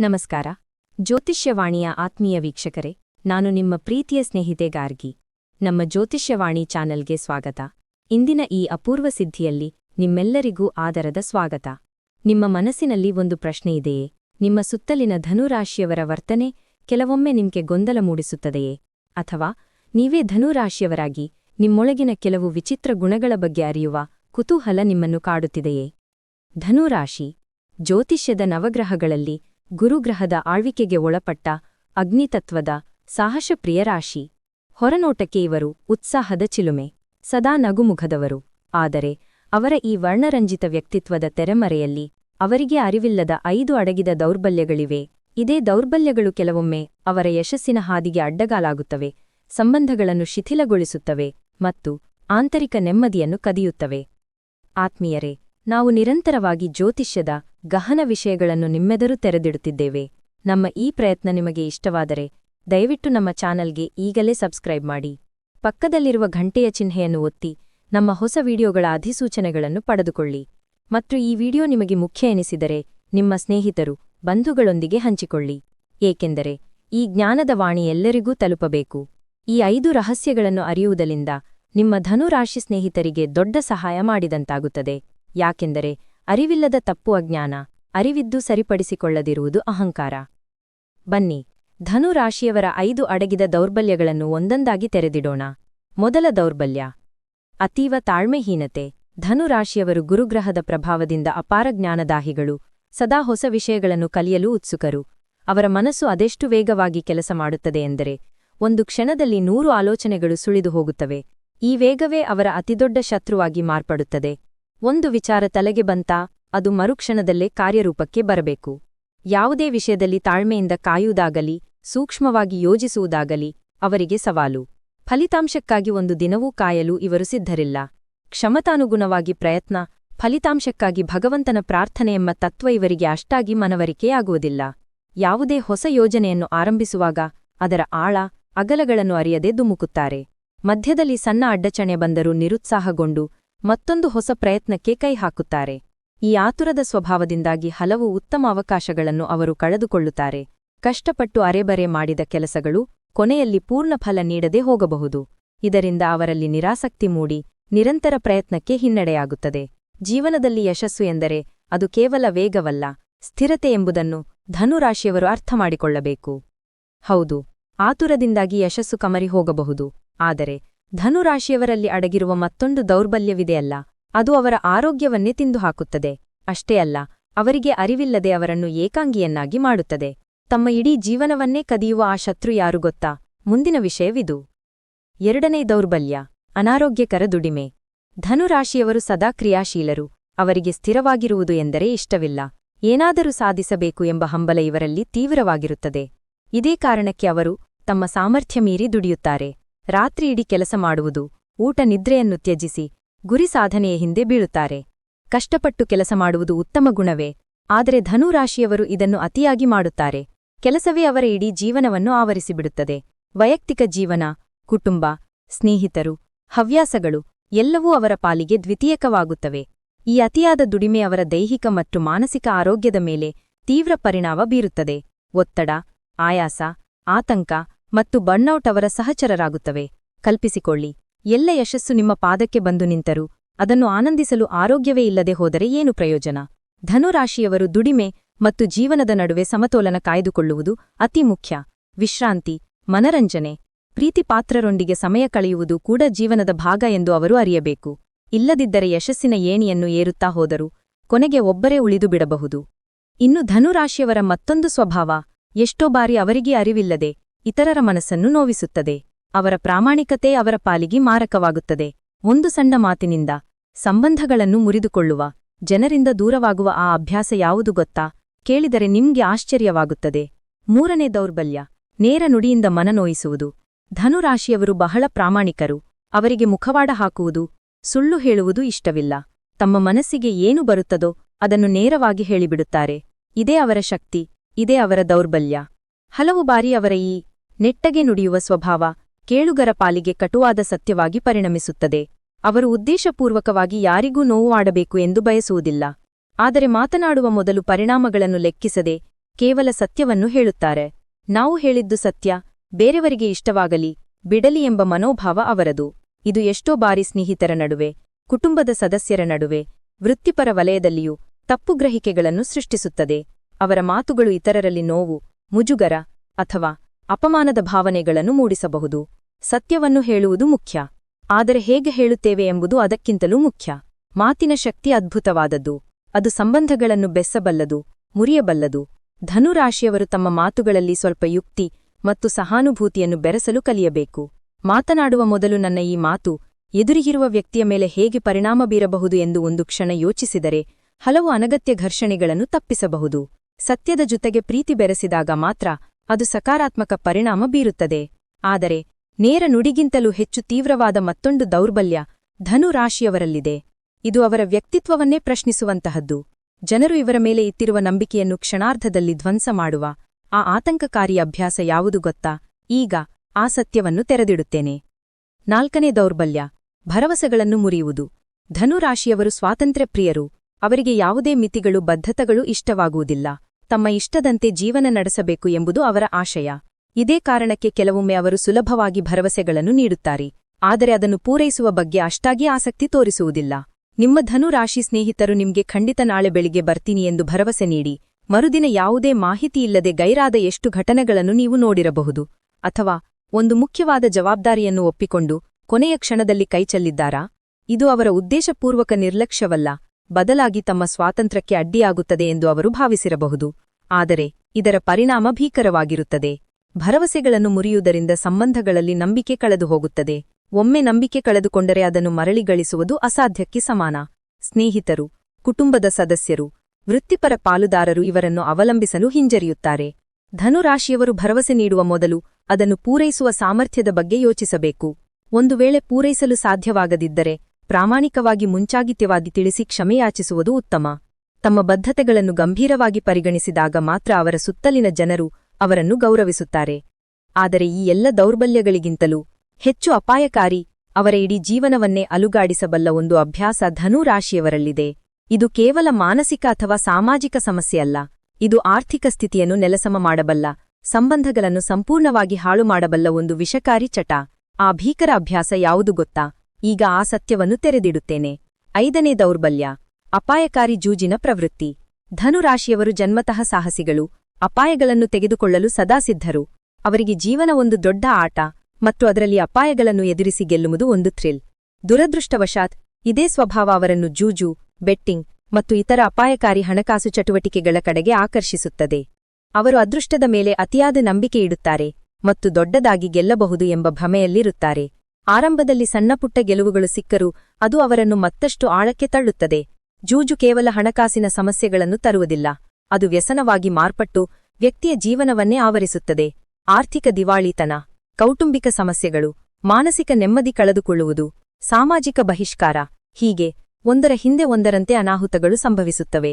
ನಮಸ್ಕಾರ. ಜ್ಯೋತಿಷ್ಯವಾಣಿಯ ಆತ್ಮೀಯ ವೀಕ್ಷಕರೇ, ನಾನು ನಿಮ್ಮ ಪ್ರೀತಿಯ ಸ್ನೇಹಿತೆ ಗಾರ್ಗಿ. ನಮ್ಮ ಜ್ಯೋತಿಷ್ಯವಾಣಿ ಚಾನೆಲ್ಗೆ ಸ್ವಾಗತ. ಇಂದಿನ ಈ ಅಪೂರ್ವ ಸಿದ್ಧಿಯಲ್ಲಿ ನಿಮ್ಮೆಲ್ಲರಿಗೂ ಆದರದ ಸ್ವಾಗತ. ನಿಮ್ಮ ಮನಸ್ಸಿನಲ್ಲಿ ಒಂದು ಪ್ರಶ್ನೆ ಇದೆಯೇ? ನಿಮ್ಮ ಸುತ್ತಲಿನ ಧನುರಾಶಿಯವರ ವರ್ತನೆ ಕೆಲವೊಮ್ಮೆ ನಿಮ್ಗೆ ಗೊಂದಲ ಮೂಡಿಸುತ್ತದೆಯೇ? ಅಥವಾ ನೀವೇ ಧನುರಾಶಿಯವರಾಗಿ ನಿಮ್ಮೊಳಗಿನ ಕೆಲವು ವಿಚಿತ್ರ ಗುಣಗಳ ಬಗ್ಗೆ ಅರಿಯುವ ಕುತೂಹಲ ನಿಮ್ಮನ್ನು ಕಾಡುತ್ತಿದೆಯೇ? ಧನುರಾಶಿ, ಜ್ಯೋತಿಷ್ಯದ ನವಗ್ರಹಗಳಲ್ಲಿ ಗುರುಗ್ರಹದ ಆಳ್ವಿಕೆಗೆ ಒಳಪಟ್ಟ ಅಗ್ನಿತತ್ವದ ಸಾಹಸಪ್ರಿಯ ರಾಶಿ ಹೊರನೋಟಕ್ಕೆ ಇವರು ಉತ್ಸಾಹದ ಚಿಲುಮೆ. ಸದಾ ನಗುಮುಖದವರು. ಆದರೆ ಅವರ ಈ ವರ್ಣರಂಜಿತ ವ್ಯಕ್ತಿತ್ವದ ತೆರೆಮರೆಯಲ್ಲಿ ಅವರಿಗೆ ಅರಿವಿಲ್ಲದ ಐದು ಅಡಗಿದ ದೌರ್ಬಲ್ಯಗಳಿವೆ. ಇದೇ ದೌರ್ಬಲ್ಯಗಳು ಕೆಲವೊಮ್ಮೆ ಅವರ ಯಶಸ್ಸಿನ ಹಾದಿಗೆ ಅಡ್ಡಗಾಲಾಗುತ್ತವೆ, ಸಂಬಂಧಗಳನ್ನು ಶಿಥಿಲಗೊಳಿಸುತ್ತವೆ ಮತ್ತು ಆಂತರಿಕ ನೆಮ್ಮದಿಯನ್ನು ಕದಿಯುತ್ತವೆ. ಆತ್ಮೀಯರೇ ನಾವು ನಿರಂತರವಾಗಿ ಜ್ಯೋತಿಷ್ಯದ ಗಹನ ವಿಷಯಗಳನ್ನು ನಿಮ್ಮೆದುರು ತೆರೆದಿಡುತ್ತಿದ್ದೇವೆ. ನಮ್ಮ ಈ ಪ್ರಯತ್ನ ನಿಮಗೆ ಇಷ್ಟವಾದರೆ, ದಯವಿಟ್ಟು ನಮ್ಮ ಚಾನಲ್ಗೆ ಈಗಲೇ ಸಬ್ಸ್ಕ್ರೈಬ್ ಮಾಡಿ. ಪಕ್ಕದಲ್ಲಿರುವ ಘಂಟೆಯ ಚಿಹ್ನೆಯನ್ನು ಒತ್ತಿ, ನಮ್ಮ ಹೊಸ ವಿಡಿಯೋಗಳ ಅಧಿಸೂಚನೆಗಳನ್ನು ಪಡೆದುಕೊಳ್ಳಿ. ಮತ್ತು ಈ ವಿಡಿಯೋ ನಿಮಗೆ ಮುಖ್ಯ ಎನಿಸಿದರೆ, ನಿಮ್ಮ ಸ್ನೇಹಿತರು, ಬಂಧುಗಳೊಂದಿಗೆ ಹಂಚಿಕೊಳ್ಳಿ. ಏಕೆಂದರೆ, ಈ ಜ್ಞಾನದ ವಾಣಿ ಎಲ್ಲರಿಗೂ ತಲುಪಬೇಕು. ಈ ಐದು ರಹಸ್ಯಗಳನ್ನು ಅರಿಯುವುದರಿಂದ ನಿಮ್ಮ ಧನುರಾಶಿ ಸ್ನೇಹಿತರಿಗೆ ದೊಡ್ಡ ಸಹಾಯ ಮಾಡಿದಂತಾಗುತ್ತದೆ. ಯಾಕೆಂದರೆ ಅರಿವಿಲ್ಲದ ತಪ್ಪು ಅಜ್ಞಾನ ಅರಿವಿದ್ದು ಸರಿಪಡಿಸಿಕೊಳ್ಳದಿರುವುದು ಅಹಂಕಾರ. ಬನ್ನಿ, ಧನುರಾಶಿಯವರ ಐದು ಅಡಗಿದ ದೌರ್ಬಲ್ಯಗಳನ್ನು ಒಂದೊಂದಾಗಿ ತೆರೆದಿಡೋಣ. ಮೊದಲ ದೌರ್ಬಲ್ಯ, ಅತೀವ ತಾಳ್ಮೆಹೀನತೆ. ಧನುರಾಶಿಯವರು ಗುರುಗ್ರಹದ ಪ್ರಭಾವದಿಂದ ಅಪಾರ ಜ್ಞಾನದಾಹಿಗಳು, ಸದಾ ಹೊಸ ವಿಷಯಗಳನ್ನು ಕಲಿಯಲು ಉತ್ಸುಕರು. ಅವರ ಮನಸ್ಸು ಅದೆಷ್ಟು ವೇಗವಾಗಿ ಕೆಲಸ ಮಾಡುತ್ತದೆ ಎಂದರೆ, ಒಂದು ಕ್ಷಣದಲ್ಲಿ ನೂರು ಆಲೋಚನೆಗಳು ಸುಳಿದು ಹೋಗುತ್ತವೆ. ಈ ವೇಗವೇ ಅವರ ಅತಿದೊಡ್ಡ ಶತ್ರುವಾಗಿ ಮಾರ್ಪಡುತ್ತದೆ. ಒಂದು ವಿಚಾರ ತಲೆಗೆ ಬಂತಾ ಅದು ಮರುಕ್ಷಣದಲ್ಲೇ ಕಾರ್ಯರೂಪಕ್ಕೆ ಬರಬೇಕು. ಯಾವುದೇ ವಿಷಯದಲ್ಲಿ ತಾಳ್ಮೆಯಿಂದ ಕಾಯುವುದಾಗಲಿ, ಸೂಕ್ಷ್ಮವಾಗಿ ಯೋಜಿಸುವುದಾಗಲಿ ಅವರಿಗೆ ಸವಾಲು. ಫಲಿತಾಂಶಕ್ಕಾಗಿ ಒಂದು ದಿನವೂ ಕಾಯಲು ಇವರು ಸಿದ್ಧರಿಲ್ಲ. ಕ್ಷಮತಾನುಗುಣವಾಗಿ ಪ್ರಯತ್ನ, ಫಲಿತಾಂಶಕ್ಕಾಗಿ ಭಗವಂತನ ಪ್ರಾರ್ಥನೆ ಎಂಬ ತತ್ವ ಇವರಿಗೆ ಅಷ್ಟಾಗಿ ಮನವರಿಕೆಯಾಗುವುದಿಲ್ಲ. ಯಾವುದೇ ಹೊಸ ಯೋಜನೆಯನ್ನು ಆರಂಭಿಸುವಾಗ ಅದರ ಆಳ, ಅಗಲಗಳನ್ನು ಅರಿಯದೆ ದುಮುಕುತ್ತಾರೆ ಮಧ್ಯದಲ್ಲಿ ಸಣ್ಣ ಅಡ್ಡಚಣೆ ಬಂದರೂ ನಿರುತ್ಸಾಹಗೊಂಡು ಮತ್ತೊಂದು ಹೊಸ ಪ್ರಯತ್ನಕ್ಕೆ ಕೈ ಹಾಕುತ್ತಾರೆ. ಈ ಆತುರದ ಸ್ವಭಾವದಿಂದಾಗಿ ಹಲವು ಉತ್ತಮ ಅವಕಾಶಗಳನ್ನು ಅವರು ಕಳೆದುಕೊಳ್ಳುತ್ತಾರೆ. ಕಷ್ಟಪಟ್ಟು ಅರೆಬರೆ ಮಾಡಿದ ಕೆಲಸಗಳು ಕೊನೆಯಲ್ಲಿ ಪೂರ್ಣ ಫಲ ನೀಡದೆ ಹೋಗಬಹುದು. ಇದರಿಂದ ಅವರಲ್ಲಿ ನಿರಾಸಕ್ತಿ ಮೂಡಿ, ನಿರಂತರ ಪ್ರಯತ್ನಕ್ಕೆ ಹಿನ್ನಡೆಯಾಗುತ್ತದೆ. ಜೀವನದಲ್ಲಿ ಯಶಸ್ಸು ಎಂದರೆ ಅದು ಕೇವಲ ವೇಗವಲ್ಲ, ಸ್ಥಿರತೆ ಎಂಬುದನ್ನು ಧನುರಾಶಿಯವರು ಅರ್ಥಮಾಡಿಕೊಳ್ಳಬೇಕು ಹೌದು, ಆತುರದಿಂದಾಗಿ ಯಶಸ್ಸು ಕಮರಿ ಹೋಗಬಹುದು, ಆದರೆ ಧನುರಾಶಿಯವರಲ್ಲಿ ಅಡಗಿರುವ ಮತ್ತೊಂದು ದೌರ್ಬಲ್ಯವಿದೆಯಲ್ಲ, ಅದು ಅವರ ಆರೋಗ್ಯವನ್ನೇ ತಿಂದು ಹಾಕುತ್ತದೆ ಅಷ್ಟೇ ಅಲ್ಲ, ಅವರಿಗೆ ಅರಿವಿಲ್ಲದೆ ಅವರನ್ನು ಏಕಾಂಗಿಯನ್ನಾಗಿ ಮಾಡುತ್ತದೆ. ತಮ್ಮ ಇಡೀ ಜೀವನವನ್ನೇ ಕದಿಯುವ ಆ ಶತ್ರು ಯಾರು ಗೊತ್ತಾ? ಮುಂದಿನ ವಿಷಯವಿದು. ಎರಡನೇ ದೌರ್ಬಲ್ಯ, ಅನಾರೋಗ್ಯಕರ ದುಡಿಮೆ. ಧನುರಾಶಿಯವರು ಸದಾ ಕ್ರಿಯಾಶೀಲರು. ಅವರಿಗೆ ಸ್ಥಿರವಾಗಿರುವುದು ಎಂದರೆ ಇಷ್ಟವಿಲ್ಲ. ಏನಾದರೂ ಸಾಧಿಸಬೇಕು ಎಂಬ ಹಂಬಲ ಇವರಲ್ಲಿ ತೀವ್ರವಾಗಿರುತ್ತದೆ. ಇದೇ ಕಾರಣಕ್ಕೆ ಅವರು ತಮ್ಮ ಸಾಮರ್ಥ್ಯ ಮೀರಿ ದುಡಿಯುತ್ತಾರೆ. ರಾತ್ರಿ ಇಡೀ ಕೆಲಸ ಮಾಡುವುದು, ಊಟ ನಿದ್ರೆಯನ್ನು ತ್ಯಜಿಸಿ, ಗುರಿ ಸಾಧನೆಯ ಹಿಂದೆ ಬೀಳುತ್ತಾರೆ. ಕಷ್ಟಪಟ್ಟು ಕೆಲಸ ಮಾಡುವುದು ಉತ್ತಮ ಗುಣವೇ, ಆದರೆ ಧನುರಾಶಿಯವರು ಇದನ್ನು ಅತಿಯಾಗಿ ಮಾಡುತ್ತಾರೆ. ಕೆಲಸವೇ ಅವರ ಇಡೀ ಜೀವನವನ್ನು ಆವರಿಸಿಬಿಡುತ್ತದೆ. ವೈಯಕ್ತಿಕ ಜೀವನ, ಕುಟುಂಬ, ಸ್ನೇಹಿತರು, ಹವ್ಯಾಸಗಳು, ಎಲ್ಲವೂ ಅವರ ಪಾಲಿಗೆ ದ್ವಿತೀಯಕವಾಗುತ್ತವೆ. ಈ ಅತಿಯಾದ ದುಡಿಮೆ ಅವರ ದೈಹಿಕ ಮತ್ತು ಮಾನಸಿಕ ಆರೋಗ್ಯದ ಮೇಲೆ ತೀವ್ರ ಪರಿಣಾಮ ಬೀರುತ್ತದೆ. ಒತ್ತಡ, ಆಯಾಸ, ಆತಂಕ ಮತ್ತು ಬಣ್ಣೌಟ್ ಅವರ ಸಹಚರರಾಗುತ್ತವೆ. ಕಲ್ಪಿಸಿಕೊಳ್ಳಿ, ಎಲ್ಲ ಯಶಸ್ಸು ನಿಮ್ಮ ಪಾದಕ್ಕೆ ಬಂದು ನಿಂತರು, ಅದನ್ನು ಆನಂದಿಸಲು ಆರೋಗ್ಯವೇ ಇಲ್ಲದೆ ಹೋದರೆ ಏನು ಪ್ರಯೋಜನ? ಧನುರಾಶಿಯವರು ದುಡಿಮೆ ಮತ್ತು ಜೀವನದ ನಡುವೆ ಸಮತೋಲನ ಕಾಯ್ದುಕೊಳ್ಳುವುದು ಅತಿ ಮುಖ್ಯ. ವಿಶ್ರಾಂತಿ, ಮನರಂಜನೆ, ಪ್ರೀತಿಪಾತ್ರರೊಂದಿಗೆ ಸಮಯ ಕಳೆಯುವುದು ಕೂಡ ಜೀವನದ ಭಾಗ ಎಂದು ಅವರು ಅರಿಯಬೇಕು. ಇಲ್ಲದಿದ್ದರೆ ಯಶಸ್ಸಿನ ಏಣಿಯನ್ನು ಏರುತ್ತಾ ಹೋದರು, ಕೊನೆಗೆ ಒಬ್ಬರೇ ಉಳಿದು ಬಿಡಬಹುದು. ಇನ್ನು ಧನುರಾಶಿಯವರ ಮತ್ತೊಂದು ಸ್ವಭಾವ, ಎಷ್ಟೋ ಬಾರಿ ಅವರಿಗೇ ಅರಿವಿಲ್ಲದೆ ಇತರರ ಮನಸ್ಸನ್ನು ನೋವಿಸುತ್ತದೆ. ಅವರ ಪ್ರಾಮಾಣಿಕತೆ ಅವರ ಪಾಲಿಗೆ ಮಾರಕವಾಗುತ್ತದೆ. ಒಂದು ಸಣ್ಣ ಮಾತಿನಿಂದ ಸಂಬಂಧಗಳನ್ನು ಮುರಿದುಕೊಳ್ಳುವ, ಜನರಿಂದ ದೂರವಾಗುವ ಆ ಅಭ್ಯಾಸ ಯಾವುದು ಗೊತ್ತಾ? ಕೇಳಿದರೆ ನಿಮ್ಗೆ ಆಶ್ಚರ್ಯವಾಗುತ್ತದೆ. ಮೂರನೇ ದೌರ್ಬಲ್ಯ, ನೇರ ನುಡಿಯಿಂದ ಮನನೋಯಿಸುವುದು ಧನುರಾಶಿಯವರು ಬಹಳ ಪ್ರಾಮಾಣಿಕರು. ಅವರಿಗೆ ಮುಖವಾಡ ಹಾಕುವುದು, ಸುಳ್ಳು ಹೇಳುವುದು ಇಷ್ಟವಿಲ್ಲ. ತಮ್ಮ ಮನಸ್ಸಿಗೆ ಏನು ಬರುತ್ತದೋ ಅದನ್ನು ನೇರವಾಗಿ ಹೇಳಿಬಿಡುತ್ತಾರೆ. ಇದೇ ಅವರ ಶಕ್ತಿ, ಇದೇ ಅವರ ದೌರ್ಬಲ್ಯ. ಹಲವು ಬಾರಿ ಅವರ ಈ ನೆಟ್ಟಗೆ ನುಡಿಯುವ ಸ್ವಭಾವ ಕೇಳುಗರ ಪಾಲಿಗೆ ಕಟುವಾದ ಸತ್ಯವಾಗಿ ಪರಿಣಮಿಸುತ್ತದೆ. ಅವರು ಉದ್ದೇಶಪೂರ್ವಕವಾಗಿ ಯಾರಿಗೂ ನೋವು ಆಡಬೇಕು ಎಂದು ಬಯಸುವುದಿಲ್ಲ. ಆದರೆ ಮಾತನಾಡುವ ಮೊದಲು ಪರಿಣಾಮಗಳನ್ನು ಲೆಕ್ಕಿಸದೆ ಕೇವಲ ಸತ್ಯವನ್ನು ಹೇಳುತ್ತಾರೆ. ನಾವು ಹೇಳಿದ್ದು ಸತ್ಯ, ಬೇರೆಯವರಿಗೆ ಇಷ್ಟವಾಗಲಿ, ಬಿಡಲಿ ಎಂಬ ಮನೋಭಾವ ಅವರದು. ಇದು ಎಷ್ಟೋ ಬಾರಿ ಸ್ನೇಹಿತರ ನಡುವೆ, ಕುಟುಂಬದ ಸದಸ್ಯರ ನಡುವೆ, ವೃತ್ತಿಪರ ವಲಯದಲ್ಲಿಯೂ ತಪ್ಪುಗ್ರಹಿಕೆಗಳನ್ನು ಸೃಷ್ಟಿಸುತ್ತದೆ. ಅವರ ಮಾತುಗಳು ಇತರರಲ್ಲಿ ನೋವು, ಮುಜುಗರ ಅಥವಾ ಅಪಮಾನದ ಭಾವನೆಗಳನ್ನು ಮೂಡಿಸಬಹುದು. ಸತ್ಯವನ್ನು ಹೇಳುವುದು ಮುಖ್ಯ. ಆದರೆ ಹೇಗೆ ಹೇಳುತ್ತೇವೆ ಎಂಬುದು ಅದಕ್ಕಿಂತಲೂ ಮುಖ್ಯ. ಮಾತಿನ ಶಕ್ತಿ ಅದ್ಭುತವಾದದ್ದು. ಅದು ಸಂಬಂಧಗಳನ್ನು ಬೆಸ್ಸಬಲ್ಲದು ಮುರಿಯಬಲ್ಲದು. ಧನುರಾಶಿಯವರು ತಮ್ಮ ಮಾತುಗಳಲ್ಲಿ ಸ್ವಲ್ಪ ಯುಕ್ತಿ ಮತ್ತು ಸಹಾನುಭೂತಿಯನ್ನು ಬೆರೆಸಲು ಕಲಿಯಬೇಕು. ಮಾತನಾಡುವ ಮೊದಲು ನನ್ನ ಈ ಮಾತು ಎದುರಿಗಿರುವ ವ್ಯಕ್ತಿಯ ಮೇಲೆ ಹೇಗೆ ಪರಿಣಾಮ ಬೀರಬಹುದು ಎಂದು ಒಂದು ಕ್ಷಣ ಯೋಚಿಸಿದರೆ ಹಲವು ಅನಗತ್ಯ ಘರ್ಷಣೆಗಳನ್ನು ತಪ್ಪಿಸಬಹುದು. ಸತ್ಯದ ಜೊತೆಗೆ ಪ್ರೀತಿ ಬೆರೆಸಿದಾಗ ಮಾತ್ರ ಅದು ಸಕಾರಾತ್ಮಕ ಪರಿಣಾಮ ಬೀರುತ್ತದೆ. ಆದರೆ, ನೇರ ನುಡಿಗಿಂತಲೂ ಹೆಚ್ಚು ತೀವ್ರವಾದ ಮತ್ತೊಂದು ದೌರ್ಬಲ್ಯ ಧನು ರಾಶಿಯವರಲ್ಲಿದೆ ಇದು ಅವರ ವ್ಯಕ್ತಿತ್ವವನ್ನೇ ಪ್ರಶ್ನಿಸುವಂತಹದ್ದು. ಜನರು ಇವರ ಮೇಲೆ ಇತ್ತಿರುವ ನಂಬಿಕೆಯನ್ನು ಕ್ಷಣಾರ್ಧದಲ್ಲಿ ಧ್ವಂಸ ಮಾಡುವ, ಆ ಆತಂಕಕಾರಿ ಅಭ್ಯಾಸ ಯಾವುದು ಗೊತ್ತಾ? ಈಗ, ಆ ಸತ್ಯವನ್ನು ತೆರೆದಿಡುತ್ತೇನೆ. ನಾಲ್ಕನೇ ದೌರ್ಬಲ್ಯ, ಭರವಸೆಗಳನ್ನು ಮುರಿಯುವುದು. ಧನುರಾಶಿಯವರು ಸ್ವಾತಂತ್ರ್ಯ ಪ್ರಿಯರು ಅವರಿಗೆ ಯಾವುದೇ ಮಿತಿಗಳು, ಬದ್ಧತೆಗಳು ಇಷ್ಟವಾಗುವುದಿಲ್ಲ. ತಮ್ಮ ಇಷ್ಟದಂತೆ ಜೀವನ ನಡೆಸಬೇಕು ಎಂಬುದು ಅವರ ಆಶಯ. ಇದೇ ಕಾರಣಕ್ಕೆ ಕೆಲವೊಮ್ಮೆ ಅವರು ಸುಲಭವಾಗಿ ಭರವಸೆಗಳನ್ನು ನೀಡುತ್ತಾರೆ. ಆದರೆ ಅದನ್ನು ಪೂರೈಸುವ ಬಗ್ಗೆ ಅಷ್ಟಾಗಿ ಆಸಕ್ತಿ ತೋರಿಸುವುದಿಲ್ಲ. ನಿಮ್ಮ ಧನುರಾಶಿ ಸ್ನೇಹಿತರು ನಿಮಗೆ ಖಂಡಿತ ನಾಳೆ ಬೆಳಿಗ್ಗೆ ಬರ್ತೀನಿ ಎಂದು ಭರವಸೆ ನೀಡಿ. ಮರುದಿನ ಯಾವುದೇ ಮಾಹಿತಿಯಿಲ್ಲದೆ ಗೈರಾದ ಎಷ್ಟು ಘಟನೆಗಳನ್ನು ನೀವು ನೋಡಿರಬಹುದು. ಅಥವಾ ಒಂದು ಮುಖ್ಯವಾದ ಜವಾಬ್ದಾರಿಯನ್ನು ಒಪ್ಪಿಕೊಂಡು ಕೊನೆಯ ಕ್ಷಣದಲ್ಲಿ ಕೈಚಲ್ಲಿದ್ದಾರಾ ಇದು ಅವರ ಉದ್ದೇಶಪೂರ್ವಕ ನಿರ್ಲಕ್ಷ್ಯವಲ್ಲ. ಬದಲಾಗಿ ತಮ್ಮ ಸ್ವಾತಂತ್ರ್ಯಕ್ಕೆ ಅಡ್ಡಿಯಾಗುತ್ತದೆ ಎಂದು ಅವರು ಭಾವಿಸಿರಬಹುದು. ಆದರೆ, ಇದರ ಪರಿಣಾಮ ಭೀಕರವಾಗಿರುತ್ತದೆ. ಭರವಸೆಗಳನ್ನು ಮುರಿಯುವುದರಿಂದ ಸಂಬಂಧಗಳಲ್ಲಿ ನಂಬಿಕೆ ಕಳೆದು ಹೋಗುತ್ತದೆ ಒಮ್ಮೆ ನಂಬಿಕೆ ಕಳೆದುಕೊಂಡರೆ ಅದನ್ನು ಮರಳಿ ಗಳಿಸುವುದು ಅಸಾಧ್ಯಕ್ಕೆ ಸಮಾನ. ಸ್ನೇಹಿತರು, ಕುಟುಂಬದ ಸದಸ್ಯರು, ವೃತ್ತಿಪರ ಪಾಲುದಾರರು ಇವರನ್ನು ಅವಲಂಬಿಸಲು ಹಿಂಜರಿಯುತ್ತಾರೆ. ಧನುರಾಶಿಯವರು ಭರವಸೆ ನೀಡುವ ಮೊದಲು ಅದನ್ನು ಪೂರೈಸುವ ಸಾಮರ್ಥ್ಯದ ಬಗ್ಗೆ ಯೋಚಿಸಬೇಕು. ಒಂದು ವೇಳೆ ಪೂರೈಸಲು ಸಾಧ್ಯವಾಗದಿದ್ದರೆ ಪ್ರಾಮಾಣಿಕವಾಗಿ ಮುಂಚಾಗಿತ್ಯವಾಗಿ ತಿಳಿಸಿ ಕ್ಷಮೆಯಾಚಿಸುವುದು ಉತ್ತಮ. ತಮ್ಮ ಬದ್ಧತೆಗಳನ್ನು ಗಂಭೀರವಾಗಿ ಪರಿಗಣಿಸಿದಾಗ ಮಾತ್ರ ಅವರ ಸುತ್ತಲಿನ ಜನರು ಅವರನ್ನು ಗೌರವಿಸುತ್ತಾರೆ. ಆದರೆ ಈ ಎಲ್ಲ ದೌರ್ಬಲ್ಯಗಳಿಗಿಂತಲೂ ಹೆಚ್ಚು ಅಪಾಯಕಾರಿ ಅವರ ಇಡೀ ಜೀವನವನ್ನೇ ಅಲುಗಾಡಿಸಬಲ್ಲ ಒಂದು ಅಭ್ಯಾಸ ಧನುರಾಶಿಯವರಲ್ಲಿದೆ. ಇದು ಕೇವಲ ಮಾನಸಿಕ ಅಥವಾ ಸಾಮಾಜಿಕ ಸಮಸ್ಯೆಯಲ್ಲ ಇದು ಆರ್ಥಿಕ ಸ್ಥಿತಿಯನ್ನು ನೆಲಸಮ ಮಾಡಬಲ್ಲ, ಸಂಬಂಧಗಳನ್ನು ಸಂಪೂರ್ಣವಾಗಿ ಹಾಳು ಮಾಡಬಲ್ಲ ಒಂದು ವಿಷಕಾರಿ ಚಟ. ಆ ಭೀಕರ ಅಭ್ಯಾಸ ಯಾವುದು ಗೊತ್ತಾ? ಈಗ ಆ ಸತ್ಯವನ್ನು ತೆರೆದಿಡುತ್ತೇನೆ. ಐದನೇ ದೌರ್ಬಲ್ಯ, ಅಪಾಯಕಾರಿ ಜೂಜಿನ ಪ್ರವೃತ್ತಿ. ಧನುರಾಶಿಯವರು ಜನ್ಮತಃ ಸಾಹಸಿಗಳು, ಅಪಾಯಗಳನ್ನು ತೆಗೆದುಕೊಳ್ಳಲು ಸದಾ ಸಿದ್ಧರು. ಅವರಿಗೆ ಜೀವನ ಒಂದು ದೊಡ್ಡ ಆಟ, ಮತ್ತು ಅದರಲ್ಲಿ ಅಪಾಯಗಳನ್ನು ಎದುರಿಸಿ ಗೆಲ್ಲುವುದು ಒಂದು ಥ್ರಿಲ್. ದುರದೃಷ್ಟವಶಾತ್, ಇದೇ ಸ್ವಭಾವ ಅವರನ್ನು ಜೂಜು, ಬೆಟ್ಟಿಂಗ್, ಮತ್ತು ಇತರ ಅಪಾಯಕಾರಿ ಹಣಕಾಸು ಚಟುವಟಿಕೆಗಳ ಕಡೆಗೆ ಆಕರ್ಷಿಸುತ್ತದೆ. ಅವರು ಅದೃಷ್ಟದ ಮೇಲೆ ಅತಿಯಾದ ನಂಬಿಕೆ ಇಡುತ್ತಾರೆ, ಮತ್ತು ದೊಡ್ಡದಾಗಿ ಗೆಲ್ಲಬಹುದು ಎಂಬ ಭ್ರಮೆಯಲ್ಲಿರುತ್ತಾರೆ. ಆರಂಭದಲ್ಲಿ ಸಣ್ಣಪುಟ್ಟ ಗೆಲುವುಗಳು ಸಿಕ್ಕರೂ ಅದು ಅವರನ್ನು ಮತ್ತಷ್ಟು ಆಳಕ್ಕೆ ತಳ್ಳುತ್ತದೆ. ಜೂಜು ಕೇವಲ ಹಣಕಾಸಿನ ಸಮಸ್ಯೆಗಳನ್ನು ತರುವುದಿಲ್ಲ. ಅದು ವ್ಯಸನವಾಗಿ ಮಾರ್ಪಟ್ಟು ವ್ಯಕ್ತಿಯ ಜೀವನವನ್ನೇ ಆವರಿಸುತ್ತದೆ. ಆರ್ಥಿಕ ದಿವಾಳಿತನ, ಕೌಟುಂಬಿಕ ಸಮಸ್ಯೆಗಳು, ಮಾನಸಿಕ ನೆಮ್ಮದಿ ಕಳೆದುಕೊಳ್ಳುವುದು, ಸಾಮಾಜಿಕ ಬಹಿಷ್ಕಾರ, ಹೀಗೆ ಒಂದರ ಹಿಂದೆ ಒಂದರಂತೆ ಅನಾಹುತಗಳು ಸಂಭವಿಸುತ್ತವೆ.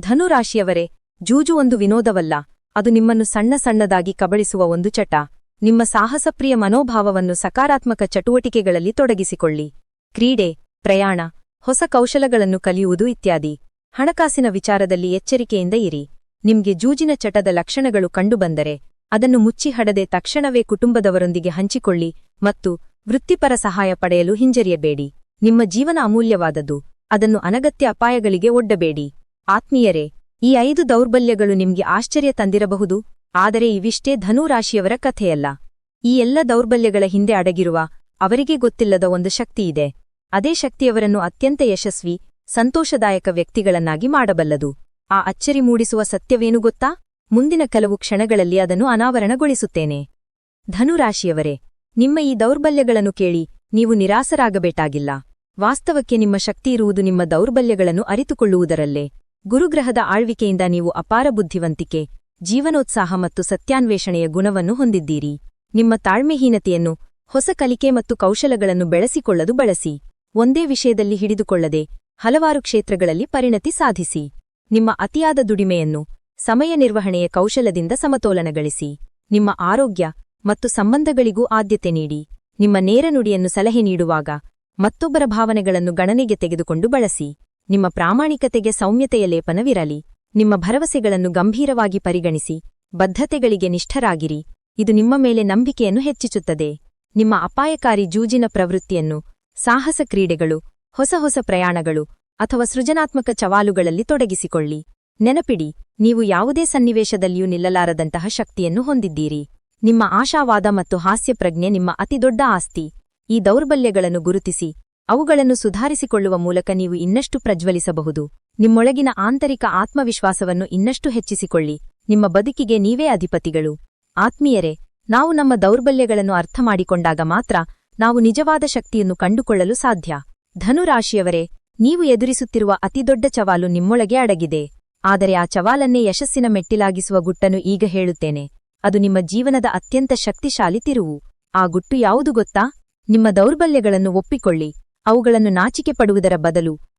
ಧನುರಾಶಿಯವರೇ, ಜೂಜು ಒಂದು ವಿನೋದವಲ್ಲ, ಅದು ನಿಮ್ಮನ್ನು ಸಣ್ಣ ಸಣ್ಣದಾಗಿ ಕಬಳಿಸುವ ಒಂದು ಚಟ. ನಿಮ್ಮ ಸಾಹಸಪ್ರಿಯ ಮನೋಭಾವವನ್ನು ಸಕಾರಾತ್ಮಕ ಚಟುವಟಿಕೆಗಳಲ್ಲಿ ತೊಡಗಿಸಿಕೊಳ್ಳಿ. ಕ್ರೀಡೆ, ಪ್ರಯಾಣ, ಹೊಸ ಕೌಶಲಗಳನ್ನು ಕಲಿಯುವುದು ಇತ್ಯಾದಿ. ಹಣಕಾಸಿನ ವಿಚಾರದಲ್ಲಿ ಎಚ್ಚರಿಕೆಯಿಂದ ಇರಿ. ನಿಮ್ಗೆ ಜೂಜಿನ ಚಟದ ಲಕ್ಷಣಗಳು ಕಂಡುಬಂದರೆ ಅದನ್ನು ಮುಚ್ಚಿಹಡದೆ ತಕ್ಷಣವೇ ಕುಟುಂಬದವರೊಂದಿಗೆ ಹಂಚಿಕೊಳ್ಳಿ ಮತ್ತು ವೃತ್ತಿಪರ ಸಹಾಯ ಪಡೆಯಲು ಹಿಂಜರಿಯಬೇಡಿ. ನಿಮ್ಮ ಜೀವನ ಅಮೂಲ್ಯವಾದದ್ದು, ಅದನ್ನು ಅನಗತ್ಯ ಅಪಾಯಗಳಿಗೆ ಒಡ್ಡಬೇಡಿ. ಆತ್ಮೀಯರೇ, ಈ ಐದು ದೌರ್ಬಲ್ಯಗಳು ನಿಮ್ಗೆ ಆಶ್ಚರ್ಯ ತಂದಿರಬಹುದು. ಆದರೆ ಇವಿಷ್ಟೇ ಧನುರಾಶಿಯವರ ಕಥೆಯಲ್ಲ. ಈ ಎಲ್ಲ ದೌರ್ಬಲ್ಯಗಳ ಹಿಂದೆ ಅಡಗಿರುವ ಅವರಿಗೆ ಗೊತ್ತಿಲ್ಲದ ಒಂದು ಶಕ್ತಿಯಿದೆ. ಅದೇ ಶಕ್ತಿಯವರನ್ನು ಅತ್ಯಂತ ಯಶಸ್ವಿ, ಸಂತೋಷದಾಯಕ ವ್ಯಕ್ತಿಗಳನ್ನಾಗಿ ಮಾಡಬಲ್ಲದು. ಆ ಅಚ್ಚರಿ ಮೂಡಿಸುವ ಸತ್ಯವೇನು ಗೊತ್ತಾ? ಮುಂದಿನ ಕೆಲವು ಕ್ಷಣಗಳಲ್ಲಿ ಅದನ್ನು ಅನಾವರಣಗೊಳಿಸುತ್ತೇನೆ. ಧನುರಾಶಿಯವರೇ, ನಿಮ್ಮ ಈ ದೌರ್ಬಲ್ಯಗಳನ್ನು ಕೇಳಿ ನೀವು ನಿರಾಸರಾಗಬೇಕಾಗಿಲ್ಲ. ವಾಸ್ತವಕ್ಕೆ ನಿಮ್ಮ ಶಕ್ತಿ ಇರುವುದು ನಿಮ್ಮ ದೌರ್ಬಲ್ಯಗಳನ್ನು ಅರಿತುಕೊಳ್ಳುವುದರಲ್ಲೇ. ಗುರುಗ್ರಹದ ಆಳ್ವಿಕೆಯಿಂದ ನೀವು ಅಪಾರ ಬುದ್ಧಿವಂತಿಕೆ ಜೀವನೋತ್ಸಾಹ ಮತ್ತು ಸತ್ಯಾನ್ವೇಷಣೆಯ ಗುಣವನ್ನು ಹೊಂದಿದ್ದೀರಿ. ನಿಮ್ಮ ತಾಳ್ಮೆಹೀನತೆಯನ್ನು, ಹೊಸ ಕಲಿಕೆ ಮತ್ತು ಕೌಶಲಗಳನ್ನು ಬೆಳೆಸಿಕೊಳ್ಳಲು ಬಳಸಿ. ಒಂದೇ ವಿಷಯದಲ್ಲಿ ಹಿಡಿದುಕೊಳ್ಳದೆ, ಹಲವಾರು ಕ್ಷೇತ್ರಗಳಲ್ಲಿ ಪರಿಣತಿ ಸಾಧಿಸಿ. ನಿಮ್ಮ ಅತಿಯಾದ ದುಡಿಮೆಯನ್ನು, ಸಮಯ ನಿರ್ವಹಣೆಯ ಕೌಶಲದಿಂದ ಸಮತೋಲನಗಳಿಸಿ. ನಿಮ್ಮ ಆರೋಗ್ಯ ಮತ್ತು ಸಂಬಂಧಗಳಿಗೂ ಆದ್ಯತೆ ನೀಡಿ. ನಿಮ್ಮ ನೇರ ನುಡಿಯನ್ನು ಸಲಹೆ ನೀಡುವಾಗ, ಮತ್ತೊಬ್ಬರ ಭಾವನೆಗಳನ್ನು ಗಣನೆಗೆ ತೆಗೆದುಕೊಂಡು ಬಳಸಿ. ನಿಮ್ಮ ಪ್ರಾಮಾಣಿಕತೆಗೆ ಸೌಮ್ಯತೆಯ ಲೇಪನವಿರಲಿ. ನಿಮ್ಮ ಭರವಸೆಗಳನ್ನು ಗಂಭೀರವಾಗಿ ಪರಿಗಣಿಸಿ, ಬದ್ಧತೆಗಳಿಗೆ ನಿಷ್ಠರಾಗಿರಿ. ಇದು ನಿಮ್ಮ ಮೇಲೆ ನಂಬಿಕೆಯನ್ನು ಹೆಚ್ಚಿಸುತ್ತದೆ. ನಿಮ್ಮ ಅಪಾಯಕಾರಿ ಜೂಜಿನ ಪ್ರವೃತ್ತಿಯನ್ನು, ಸಾಹಸ ಕ್ರೀಡೆಗಳು, ಹೊಸ ಹೊಸ ಪ್ರಯಾಣಗಳು ಅಥವಾ ಸೃಜನಾತ್ಮಕ ಚವಾಲುಗಳಲ್ಲಿ ತೊಡಗಿಸಿಕೊಳ್ಳಿ. ನೆನಪಿಡಿ, ನೀವು ಯಾವುದೇ ಸನ್ನಿವೇಶದಲ್ಲಿಯೂ ನಿಲ್ಲಲಾರದಂತಹ ಶಕ್ತಿಯನ್ನು ಹೊಂದಿದ್ದೀರಿ. ನಿಮ್ಮ ಆಶಾವಾದ ಮತ್ತು ಹಾಸ್ಯಪ್ರಜ್ಞೆ ನಿಮ್ಮ ಅತಿದೊಡ್ಡ ಆಸ್ತಿ. ಈ ದೌರ್ಬಲ್ಯಗಳನ್ನು ಗುರುತಿಸಿ, ಅವುಗಳನ್ನು ಸುಧಾರಿಸಿಕೊಳ್ಳುವ ಮೂಲಕ ನೀವು ಇನ್ನಷ್ಟು ಪ್ರಜ್ವಲಿಸಬಹುದು. ನಿಮ್ಮೊಳಗಿನ ಆಂತರಿಕ ಆತ್ಮವಿಶ್ವಾಸವನ್ನು ಇನ್ನಷ್ಟು ಹೆಚ್ಚಿಸಿಕೊಳ್ಳಿ. ನಿಮ್ಮ ಬದುಕಿಗೆ ನೀವೇ ಅಧಿಪತಿಗಳು. ಆತ್ಮೀಯರೇ, ನಾವು ನಮ್ಮ ದೌರ್ಬಲ್ಯಗಳನ್ನು ಅರ್ಥಮಾಡಿಕೊಂಡಾಗ ಮಾತ್ರ ನಾವು ನಿಜವಾದ ಶಕ್ತಿಯನ್ನು ಕಂಡುಕೊಳ್ಳಲು ಸಾಧ್ಯ. ಧನುರಾಶಿಯವರೇ, ನೀವು ಎದುರಿಸುತ್ತಿರುವ ಅತಿದೊಡ್ಡ ಚವಾಲು ನಿಮ್ಮೊಳಗೆ ಅಡಗಿದೆ. ಆದರೆ ಆ ಚವಾಲನ್ನೇ ಯಶಸ್ಸಿನ ಮೆಟ್ಟಿಲಾಗಿಸುವ ಗುಟ್ಟನ್ನು ಈಗ ಹೇಳುತ್ತೇನೆ. ಅದು ನಿಮ್ಮ ಜೀವನದ ಅತ್ಯಂತ ಶಕ್ತಿಶಾಲಿ ತಿರುವು. ಆ ಗುಟ್ಟು ಯಾವುದು ಗೊತ್ತಾ? ನಿಮ್ಮ ದೌರ್ಬಲ್ಯಗಳನ್ನು ಒಪ್ಪಿಕೊಳ್ಳಿ. ಅವುಗಳನ್ನು ನಾಚಿಕೆ ಪಡುವುದರ ಬದಲು